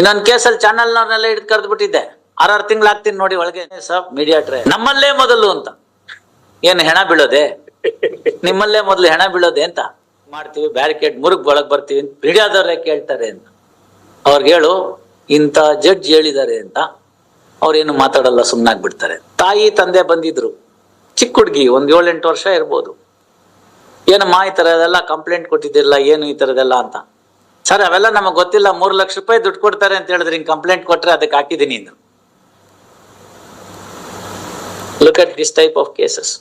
ಇನ್ನೊಂದ್ ಕೇಸಲ್ಲಿ ಚಾನಲ್ನವ್ರನ್ನೆಲ್ಲ ಹಿಡಿದು ಕರೆದು ಬಿಟ್ಟಿದ್ದೆ ಆರಾರು ತಿಂಗಳು ಆಗ್ತೀನಿ ನೋಡಿ ಒಳಗೆ. ಸಬ್ ಮೀಡಿಯಾಟ್ರೆ ನಮ್ಮಲ್ಲೇ ಮೊದಲು ಅಂತ. ಏನು ಹೆಣ ಬೀಳೋದೆ? ನಿಮ್ಮಲ್ಲೇ ಮೊದಲು ಹೆಣ ಬೀಳೋದೆ ಅಂತ. ಮಾಡ್ತೀವಿ ಬ್ಯಾರಿಕೇಡ್ ಮುರುಗ್ ಒಳಗೆ ಬರ್ತೀವಿ ಮೀಡಿಯಾದವ್ರೆ ಕೇಳ್ತಾರೆ ಅಂತ. ಅವ್ರಿಗೆ ಹೇಳು, ಇಂಥ ಜಡ್ಜ್ ಹೇಳಿದ್ದಾರೆ ಅಂತ. ಅವ್ರೇನು ಮಾತಾಡಲ್ಲ ಸುಮ್ಮನಾಗ್ಬಿಡ್ತಾರೆ ತಾಯಿ, ತಂದೆ ಬಂದಿದ್ರು. ಚಿಕ್ಕ ಹುಡುಗಿ, ಒಂದು ಏಳೆಂಟು ವರ್ಷ ಇರ್ಬೋದು. ಏನಮ್ಮ ಈ ಥರದೆಲ್ಲ ಕಂಪ್ಲೇಂಟ್ ಕೊಟ್ಟಿದ್ದಿರಲ್ಲ ಏನು ಈ ಥರದೆಲ್ಲ ಅಂತ. ಸರ್, ಅವೆಲ್ಲ ನಮಗೆ ಗೊತ್ತಿಲ್ಲ. ಮೂರು ಲಕ್ಷ ರೂಪಾಯಿ ದುಡ್ಡು ಕೊಡ್ತಾರೆ ಅಂತ ಹೇಳಿದ್ರೆ ಹಿಂಗೆ ಕಂಪ್ಲೇಂಟ್ ಕೊಟ್ರೆ ಅದಕ್ಕೆ ಹಾಕಿದ್ದೀನಿ ಅಂದ್ರು look at this type of cases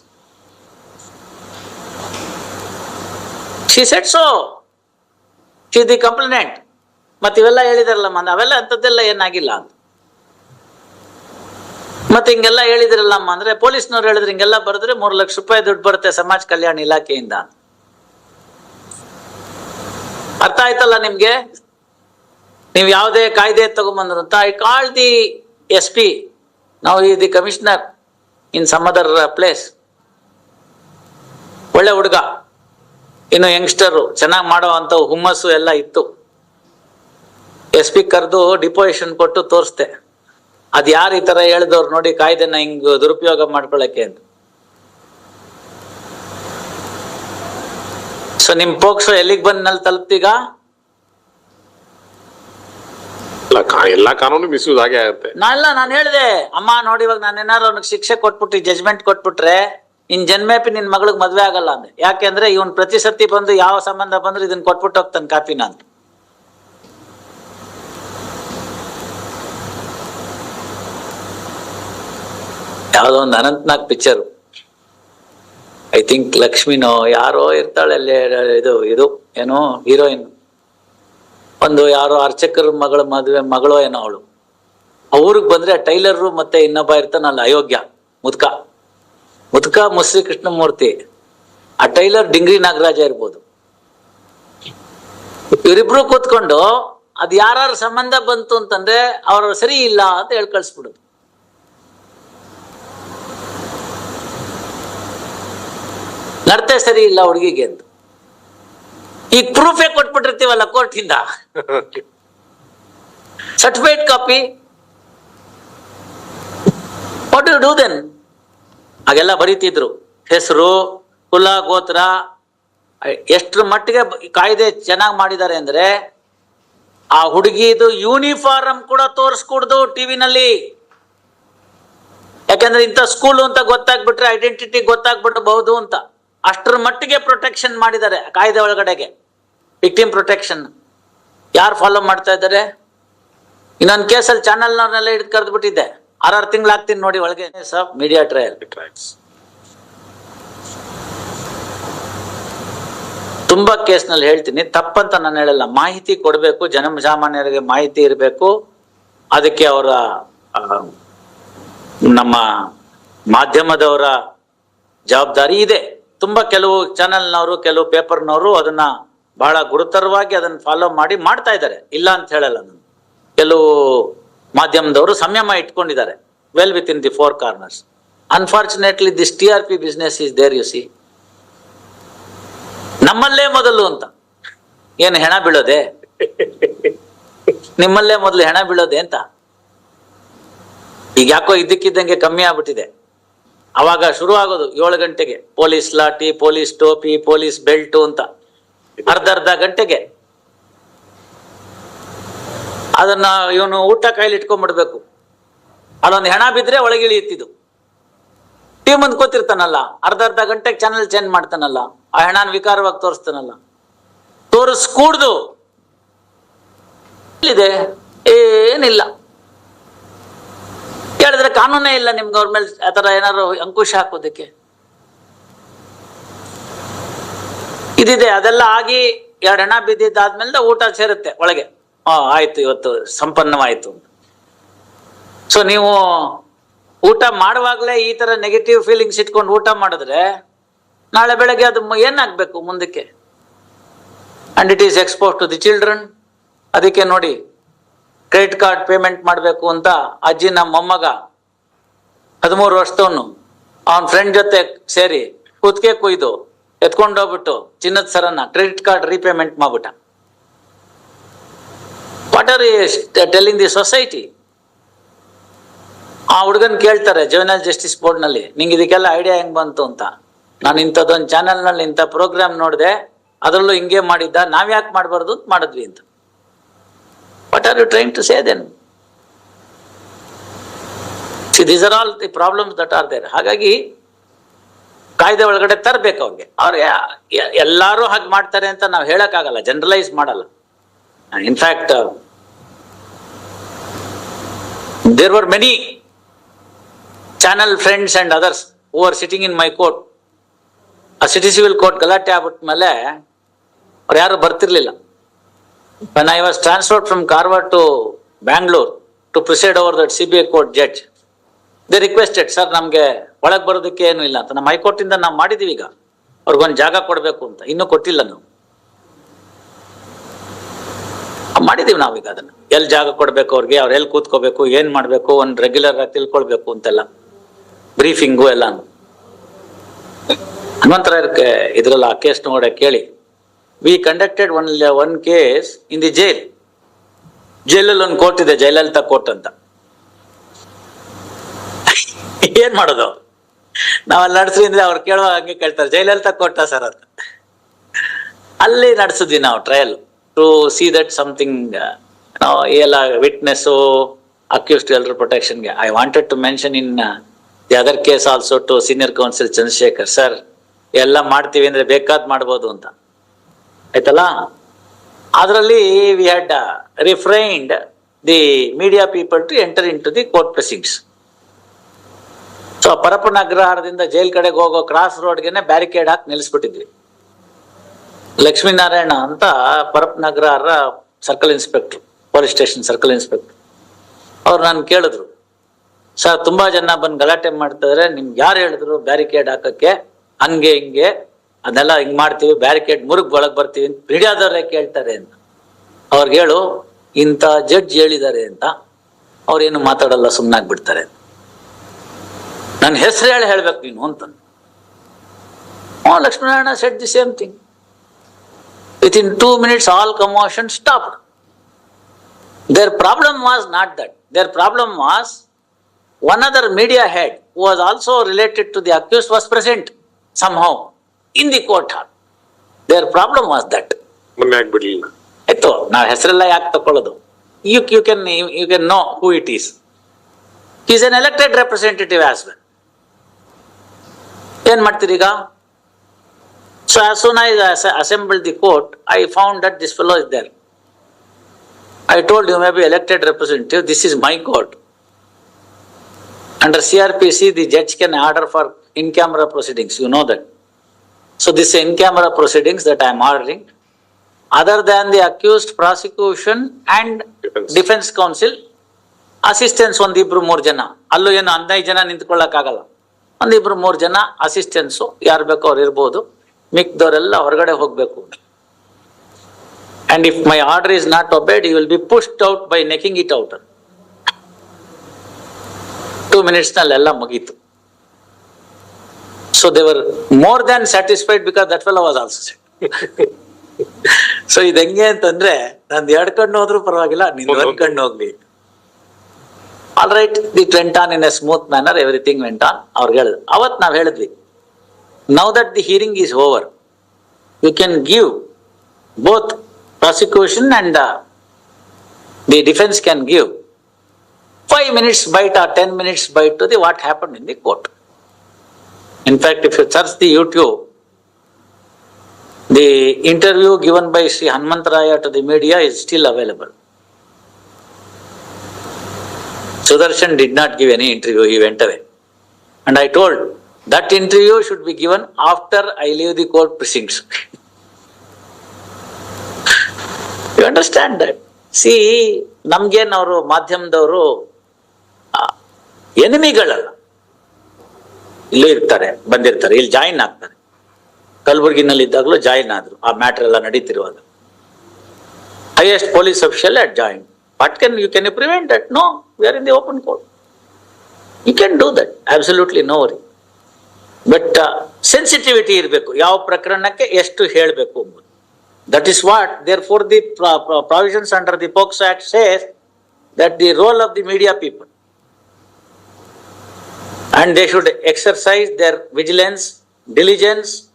she set so she the complaint ಮತ್ತೆ ಇವೆಲ್ಲ ಹೇಳಿದಾರಲ್ಲ ಮಂದ ಅವೆಲ್ಲ ಅಂಥದ್ದೆಲ್ಲ ಏನಾಗಿಲ್ಲ ಅಂತ. ಮತ್ತೆ ಹಿಂಗೆಲ್ಲ ಹೇಳಿದ್ರಲ್ಲಮ್ಮ ಅಂದ್ರೆ ಪೊಲೀಸ್ನವ್ರು ಹೇಳಿದ್ರೆ ಹಿಂಗೆಲ್ಲ ಬರೆದ್ರೆ ಮೂರು ಲಕ್ಷ ರೂಪಾಯಿ ದುಡ್ಡು ಬರುತ್ತೆ ಸಮಾಜ ಕಲ್ಯಾಣ ಇಲಾಖೆಯಿಂದ ಅರ್ಥ ಆಯ್ತಲ್ಲ ನಿಮ್ಗೆ? ನೀವು ಯಾವುದೇ ಕಾಯ್ದೆ ಅಂತ I call the S P, ನಾವು ಈ the commissioner in some other place. ಒಳ್ಳೆ ಹುಡುಗ. ಇನ್ನು ಯಂಗ್ಸ್ಟರು, ಚೆನ್ನಾಗಿ ಮಾಡೋ ಅಂತ ಹುಮ್ಮಸ್ಸು ಎಲ್ಲ ಇತ್ತು. ಎಸ್ ಪಿ ಕರೆದು ಡಿಪೋಸಿಷನ್ ಕೊಟ್ಟು ತೋರಿಸ್ದೆ. ಅದು ಯಾರು ಈ ಥರ ಹೇಳಿದವ್ರು ನೋಡಿ ಕಾಯ್ದೆನ ಹಿಂಗ್ ದುರುಪಯೋಗ ಮಾಡ್ಕೊಳಕ್ಕೆ ಅಂತ. ಸೊ ನಿಮ್ ಪೋಕ್ಸೋ ಎಲ್ಲಿಗೆ ಬಂದ್ನಲ್ಲಿ ತಲುಪ್ತೀಗ? ಎಲ್ಲಾ ಕಾನೂನು ಮಿಸ್ಯೂಸ್ ಆಗೇ ಆಗುತ್ತೆ. ಇಲ್ಲ ನಾನು ಹೇಳಿದೆ. ಅಮ್ಮ ನೋಡಿ ಇವಾಗ ನಾನು ಏನಾದ್ರು ಅವ್ನಿಗೆ ಶಿಕ್ಷೆ ಕೊಟ್ಬಿಟ್ಟು ಜಜ್ಮೆಂಟ್ ಕೊಟ್ಬಿಟ್ರೆ ಇನ್ ಜನ್ಮೇಪಿ ನಿನ್ ಮಗಳಿಗೆ ಮದ್ವೆ ಆಗಲ್ಲ ಅಂದೆ. ಯಾಕೆಂದ್ರೆ ಇವನ್ ಪ್ರತಿ ಸರ್ತಿ ಬಂದು ಯಾವ ಸಂಬಂಧ ಬಂದ್ರೆ ಇದನ್ನ ಕೊಟ್ಬಿಟ್ಟು ಹೋಗ್ತಾನೆ ಕಾಪಿ ನಾನು. ಯಾವುದೋ ಒಂದು ಅನಂತ್ನಾಗ್ ಪಿಕ್ಚರ್ ಐ ಥಿಂಕ್ ಲಕ್ಷ್ಮಿನೋ ಯಾರೋ ಇರ್ತಾಳೆ ಅಲ್ಲಿ, ಇದು ಇದು ಏನೋ ಹೀರೋಯಿನ್ ಒಂದು ಯಾರೋ ಅರ್ಚಕರ ಮಗಳ ಮದುವೆ, ಮಗಳೋ ಏನೋ ಅವಳು. ಅವ್ರಿಗೆ ಬಂದ್ರೆ ಟೈಲರ್ ಮತ್ತೆ ಇನ್ನೊಬ್ಬ ಇರ್ತಾನಲ್ಲ ಅಯೋಗ್ಯ, ಮುದ್ಕ. ಮುದ್ಕ ಮುಸ್ರಿ ಕೃಷ್ಣಮೂರ್ತಿ ಆ ಟೈಲರ್ ಡಿಂಗ್ರಿ ನಾಗರಾಜ ಇರ್ಬೋದು. ಇವರಿಬ್ರು ಕೂತ್ಕೊಂಡು ಅದ್ ಯಾರ ಸಂಬಂಧ ಬಂತು ಅಂತಂದ್ರೆ ಅವ್ರ ಸರಿ ಇಲ್ಲ ಅಂತ ಹೇಳಿ ಕಳ್ಸ್ಬಿಡುದು. ನಡತೆ ಸರಿ ಇಲ್ಲ ಹುಡುಗಿಗೆ ಅಂತ. ಈಗ ಪ್ರೂಫೇ ಕೊಟ್ಬಿಟ್ಟಿರ್ತೀವಲ್ಲ ಕೋರ್ಟಿಂದ? Certified copy what do then ಹಾಗೆಲ್ಲ ಬರೀತಿದ್ರು. ಹೆಸರು, ಕುಲ, ಗೋತ್ರ ಎಷ್ಟರ ಮಟ್ಟಿಗೆ ಕಾಯ್ದೆ ಚೆನ್ನಾಗಿ ಮಾಡಿದ್ದಾರೆ ಅಂದ್ರೆ ಆ ಹುಡುಗಿದು ಯೂನಿಫಾರ್ಮ್ ಕೂಡ ತೋರಿಸ್ಕೊಡ್ದು ಟಿವಿನಲ್ಲಿ ಯಾಕಂದ್ರೆ ಇಂಥ ಸ್ಕೂಲು ಅಂತ ಗೊತ್ತಾಗ್ಬಿಟ್ರೆ ಐಡೆಂಟಿಟಿ ಗೊತ್ತಾಗ್ಬಿಡಬಹುದು ಅಂತ. ಅಷ್ಟರ ಮಟ್ಟಿಗೆ ಪ್ರೊಟೆಕ್ಷನ್ ಮಾಡಿದ್ದಾರೆ ಕಾಯ್ದೆ ಒಳಗಡೆಗೆ. ವಿಕ್ಟಿಮ್ ಪ್ರೊಟೆಕ್ಷನ್ ಯಾರು ಫಾಲೋ ಮಾಡ್ತಾ ಇದ್ದಾರೆ? ಇನ್ನೊಂದು ಕೇಸಲ್ಲಿ ಚಾನಲ್ನವ್ರನ್ನೆಲ್ಲ ಹಿಡಿದು ಕರೆದು ಬಿಟ್ಟಿದ್ದೆ ಆರಾರು ತಿಂಗಳು ಆಗ್ತೀನಿ ನೋಡಿ ಒಳಗೆ. ಸಾಫ್ ಮೀಡಿಯಾ ಟ್ರಯಲ್ ತುಂಬಾ ಕೇಸ್ನಲ್ಲಿ ಹೇಳ್ತೀನಿ, ತಪ್ಪಂತ ನಾನು ಹೇಳಲ್ಲ. ಮಾಹಿತಿ ಕೊಡಬೇಕು ಜನಸಾಮಾನ್ಯರಿಗೆ ಮಾಹಿತಿ ಇರಬೇಕು. ಅದಕ್ಕೆ ಅವರ ನಮ್ಮ ಮಾಧ್ಯಮದವರ ಜವಾಬ್ದಾರಿ ಇದೆ. ತುಂಬಾ ಕೆಲವು ಚಾನೆಲ್ನವರು ಕೆಲವು ಪೇಪರ್ನವರು ಅದನ್ನ ಬಹಳ ಗುರುತರವಾಗಿ ಅದನ್ನ ಫಾಲೋ ಮಾಡಿ ಮಾಡ್ತಾ ಇದ್ದಾರೆ. ಇಲ್ಲ ಅಂತ ಹೇಳಲ್ಲ ನಾನು. ಕೆಲವು ಮಾಧ್ಯಮದವರು ಸಂಯಮ ಇಟ್ಕೊಂಡಿದ್ದಾರೆ. Well with in the four corners unfortunately this T R P business is there you see ನಮ್ಮಲ್ಲೇ ಮೊದಲು ಅಂತ. ಏನು ಹೆಣ ಬೀಳೋದೆ? ನಿಮ್ಮಲ್ಲೇ ಮೊದಲು ಹೆಣ ಬೀಳೋದೆ ಅಂತ. ಈಗ ಯಾಕೋ ಇದ್ದಕ್ಕಿದ್ದಂಗೆ ಕಮ್ಮಿ ಆಗ್ಬಿಟ್ಟಿದೆ. ಅವಾಗ ಶುರು ಆಗೋದು ಏಳು ಗಂಟೆಗೆ. ಪೊಲೀಸ್ ಲಾಠಿ, ಪೊಲೀಸ್ ಟೋಪಿ, ಪೊಲೀಸ್ ಬೆಲ್ಟು ಅಂತ. ಅರ್ಧ ಅರ್ಧ ಗಂಟೆಗೆ. ಅದನ್ನ ಇವನು ಊಟ ಕೈಲಿ ಇಟ್ಕೊಂಡ್ಬಿಡ್ಬೇಕು. ಅಲ್ಲೊಂದು ಹೆಣ ಬಿದ್ರೆ ಒಳಗೆ ಇಳಿಯುತ್ತಿದ್ದು ಟೀಮ್ ಮುಂದ್ ಕೂತಿರ್ತಾನಲ್ಲ ಅರ್ಧ ಅರ್ಧ ಗಂಟೆಗೆ ಚಾನಲ್ ಚೇಂಜ್ ಮಾಡ್ತಾನಲ್ಲ, ಆ ಹೆಣನ ವಿಕಾರವಾಗಿ ತೋರಿಸ್ತಾನಲ್ಲ. ತೋರಿಸ್ಕೂಡ್ದು ಏನಿಲ್ಲ. ಹೇಳಿದ್ರೆ ಕಾನೂನೇ ಇಲ್ಲ ನಿಮ್ ಅವ್ರ ಮೇಲೆ ಆತರ ಏನಾದ್ರು ಅಂಕುಶ ಹಾಕೋದಕ್ಕೆ. ಇದಿದೆ, ಅದೆಲ್ಲ ಆಗಿ ಎರಡು ಹೆಣ ಬಿದ್ದಿದ್ದಾದ್ಮೇಲೆ ಊಟ ಸೇರುತ್ತೆ ಒಳಗೆ. ಹಾ ಆಯ್ತು, ಇವತ್ತು ಸಂಪನ್ನವಾಯ್ತು. ಸೊ ನೀವು ಊಟ ಮಾಡುವಾಗಲೇ ಈ ತರ ನೆಗೆಟಿವ್ ಫೀಲಿಂಗ್ಸ್ ಇಟ್ಕೊಂಡು ಊಟ ಮಾಡಿದ್ರೆ ನಾಳೆ ಬೆಳಗ್ಗೆ ಅದು ಏನಾಗ್ಬೇಕು ಮುಂದಕ್ಕೆ? And it is expose to the children ಅದಕ್ಕೆ ನೋಡಿ ಕ್ರೆಡಿಟ್ ಕಾರ್ಡ್ ಪೇಮೆಂಟ್ ಮಾಡಬೇಕು ಅಂತ ಅಜ್ಜಿ ನಮ್ಮ ಮೊಮ್ಮಗ ಹದಿಮೂರು ವರ್ಷದವನು. ಅವನ ಫ್ರೆಂಡ್ ಜೊತೆ ಸೇರಿ ಕುತ್ತಿಗೆ ಕುಯ್ದು ಎತ್ಕೊಂಡೋಗ್ಬಿಟ್ಟು ಚಿನ್ನದ ಸರನ್ನ ಕ್ರೆಡಿಟ್ ಕಾರ್ಡ್ ರೀಪೇಮೆಂಟ್ ಮಾಡ್ಬಿಟ್ಟ. What are telling the society ಆ ಹುಡುಗನ್ ಕೇಳ್ತಾರೆ ಜುವೆನಲ್ ಜಸ್ಟಿಸ್ ಬೋರ್ಡ್ನಲ್ಲಿ ನಿಂಗೆ ಇದಕ್ಕೆಲ್ಲ ಐಡಿಯಾ ಹೆಂಗ್ ಬಂತು ಅಂತ? ನಾನು ಇಂಥದ್ದೊಂದು ಚಾನೆಲ್ನಲ್ಲಿ ಇಂಥ ಪ್ರೋಗ್ರಾಮ್ ನೋಡಿದೆ, ಅದರಲ್ಲೂ ಹಿಂಗೆ ಮಾಡಿದ್ದ ನಾವ್ ಯಾಕೆ ಮಾಡಬಾರ್ದು ಮಾಡಿದ್ವಿ ಅಂತ. What are you trying to say then see these are all the problems that are there ಹಾಗಾಗಿ ಕಾಯ್ದೆ ಒಳಗಡೆ ತರಬೇಕು ಅವ್ರಿಗೆ. ಅವ್ರಿಗೆ ಎಲ್ಲರೂ ಹಾಗೆ ಮಾಡ್ತಾರೆ ಅಂತ ನಾವು ಹೇಳೋಕ್ಕಾಗಲ್ಲ ಜನರಲೈಸ್ ಮಾಡಲ್ಲ. In fact there were many channel friends and others who are sitting in my court ಆ ಸಿಟಿ ಸಿವಿಲ್ ಕೋರ್ಟ್ ಗಲಾಟೆ ಆಗ್ಬಿಟ್ಮೇಲೆ ಅವ್ರು ಯಾರು ಬರ್ತಿರ್ಲಿಲ್ಲ. When I was transferred from Karwar to Bangalore to preside over that C B I court judge they requested sir ನಮಗೆ ಒಳಗೆ ಬರೋದಕ್ಕೆ ಏನು ಇಲ್ಲ ಅಂತ. ನಮ್ಮ ಹೈಕೋರ್ಟಿಂದ ನಾವು ಮಾಡಿದ್ದೀವಿ ಈಗ. ಅವ್ರಿಗೊಂದು ಜಾಗ ಕೊಡಬೇಕು ಅಂತ. ಇನ್ನೂ ಕೊಟ್ಟಿಲ್ಲ ನಾವು. ಮಾಡಿದೀವಿ ನಾವೀಗ ಅದನ್ನು. ಎಲ್ಲಿ ಜಾಗ ಕೊಡಬೇಕು ಅವ್ರಿಗೆ? ಅವ್ರು ಎಲ್ಲಿ ಕೂತ್ಕೋಬೇಕು? ಏನು ಮಾಡಬೇಕು? ಒಂದು ರೆಗ್ಯುಲರ್ ಆಗಿ ತಿಳ್ಕೊಳ್ಬೇಕು ಅಂತೆಲ್ಲ. ಬ್ರೀಫಿಂಗು ಎಲ್ಲ ಹನುಮಂತರ ಇದರಲ್ಲ ಆ ಕೇಸ್ ನೋಡ ಕೇಳಿ we conducted one one case in the jail ಜೈಲಲ್ಲಿ ಒಂದು ಕೋರ್ಟ್ ಇದೆ ಜಯಲಲಿತಾ ಕೋರ್ಟ್ ಅಂತ. ಏನ್ ಮಾಡೋದು? ನಾವ್ ಅಲ್ಲಿ ನಡೆಸ್ರಿ ಅಂದ್ರೆ ಅವ್ರು ಕೇಳುವಾಗ ಹಂಗೆ ಕೇಳ್ತಾರೆ ಜಯಲಲಿತಾ ಕೊಟ್ಟ ಸರ್ ಅಂತ. ಅಲ್ಲಿ ನಡೆಸಿದ್ವಿ ನಾವು trial to see that something ನಾವು ಎಲ್ಲ ವಿಟ್ನೆಸ್ ಅಕ್ಯೂಸ್ಡ್ ಎಲ್ರ ಪ್ರೊಟೆಕ್ಷನ್ಗೆ I wanted to mention in the other case also to senior counsel Chandrashekar. Sir ಎಲ್ಲ ಮಾಡ್ತೀವಿ ಅಂದ್ರೆ ಬೇಕಾದ್ ಮಾಡ್ಬೋದು ಅಂತ. ಆಯ್ತಲ್ಲ? ಅದರಲ್ಲಿ we had refrained the media people to enter in to the court proceedings so Parappana ಅಗ್ರಹಾರದಿಂದ jail ಕಡೆಗೆ ಹೋಗೋ ಕ್ರಾಸ್ ರೋಡ್ಗೆನೆ ಬ್ಯಾರಿಕೇಡ್ ಹಾಕಿ ನಿಲ್ಲಿಸ್ಬಿಟ್ಟಿದ್ವಿ. ಲಕ್ಷ್ಮೀನಾರಾಯಣ ಅಂತ Parappana Agrahara circle inspector police station circle inspector ಅವ್ರು ನಾನು ಕೇಳಿದ್ರು, ಸರ್, ತುಂಬಾ ಜನ ಬಂದು ಗಲಾಟೆ ಮಾಡ್ತಿದ್ರೆ, ನಿಮ್ಗೆ ಯಾರು ಹೇಳಿದ್ರು ಬ್ಯಾರಿಕೇಡ್ ಹಾಕಕ್ಕೆ? ಹಂಗೆ, ಹಿಂಗೆ, ಅದೆಲ್ಲ ಹಿಂಗ್ ಮಾಡ್ತೀವಿ ಬ್ಯಾರಿಕೇಡ್ ಮುರುಗ್ ಒಳಗ್ ಬರ್ತೀವಿ ಅಂತ ಮೀಡಿಯಾದವ್ರೆ ಕೇಳ್ತಾರೆ ಅಂತ. ಅವ್ರಿಗೆ ಹೇಳು, ಇಂಥ ಜಡ್ಜ್ ಹೇಳಿದ್ದಾರೆ ಅಂತ, ಅವ್ರೇನು ಮಾತಾಡಲ್ಲ ಸುಮ್ಮನಾಗ್ಬಿಡ್ತಾರೆ ನನ್ನ ಹೆಸರು ಹೇಳಿ ಹೇಳ್ಬೇಕು ನೀನು ಅಂತ. ಓ Lakshminarayana set the same thing with in two minutes all commotion stop there problem was not that there problem was one other media head who was also related to the accused was present somehow in the court hall. Their problem was that. ಮೊನ್ನೆ ಆಗ್ಬಿಡ್ಲಿಲ್ಲ. ಆಯ್ತು ನಾವು ಹೆಸರೆಲ್ಲ ಯಾಕೆ ತಕೊಳ್ಳೋದು? You you can you can know who it is is an elected representative as well ಏನ್ ಮಾಡ್ತೀರಿ ಈಗ so as soon I assemble the court I found that this fellow is there I told you may be elected representative this is my court Under CRPC, the judge can order for in-camera proceedings, you know that. So this in-camera proceedings that I am ordering, other than the accused prosecution and Defense. defense counsel, assistance ಒಂದಿಬ್ರು ಮೂರು ಜನ ಅಲ್ಲೂ ಏನು ಹದಿನೈದು ಜನ ನಿಂತ್ಕೊಳ್ಳಕ್ಕಾಗಲ್ಲ ಒಂದಿಬ್ರು ಮೂರು ಜನ assistance ಯಾರು ಬೇಕೋ ಅವ್ರು ಇರ್ಬೋದು. ಮಿಕ್ದವರೆಲ್ಲ ಹೊರಗಡೆ ಹೋಗ್ಬೇಕು. And if my order is not obeyed you will be pushed out by necking it out two minutes ಎಲ್ಲ ಮುಗೀತು. So they were more than satisfied because that fellow was also set so ಇದು ಹೆಂಗೆ ಅಂತಂದ್ರೆ ನಂದು ಎರಡು ಕಣ್ಣು ಹೋದ್ರೂ ಪರವಾಗಿಲ್ಲ ನಿಂದು ಒಂದ್ ಕಣ್ಣು ಹೋಗ್ಲಿ. All right the went on in a smooth manner everything went on ಅವ್ರಿಗೆ ಹೇಳಿದ್ರು ಅವತ್ ನಾವ್ ಹೇಳಿದ್ವಿ now that the hearing is over you can give both prosecution and the defence can give five minutes bite or ten minutes bite to the what happened in the court. In fact, if you search the YouTube, the interview given by Sri Hanumantaraya to the media is still Sudarshan did not give any interview, he went away. And I told that interview should be given after I leave the court precincts. You understand that? See ನಮ್ಗೇನ್ ಅವರು ಮಾಧ್ಯಮದವರು ಎನಿಮಿಗಳಲ್ಲ ಇಲ್ಲೂ ಇರ್ತಾರೆ ಬಂದಿರ್ತಾರೆ ಇಲ್ಲಿ join ಆಗ್ತಾರೆ ಕಲಬುರಗಿನಲ್ಲಿ ಇದ್ದಾಗಲೂ ಜಾಯಿನ್ ಆದ್ರು ಆ ಮ್ಯಾಟರ್ ಎಲ್ಲ ನಡೀತಿರುವಾಗ highest police official at join what can you can you prevent that no we are in the open court you can do that absolutely no worry but sensitivity ಇರಬೇಕು ಯಾವ ಪ್ರಕರಣಕ್ಕೆ ಎಷ್ಟು ಹೇಳಬೇಕು ಎಂಬುದು That is what, therefore, the pro- pro- provisions under the POCSO Act says that the role of the media people. And they should exercise their vigilance, diligence,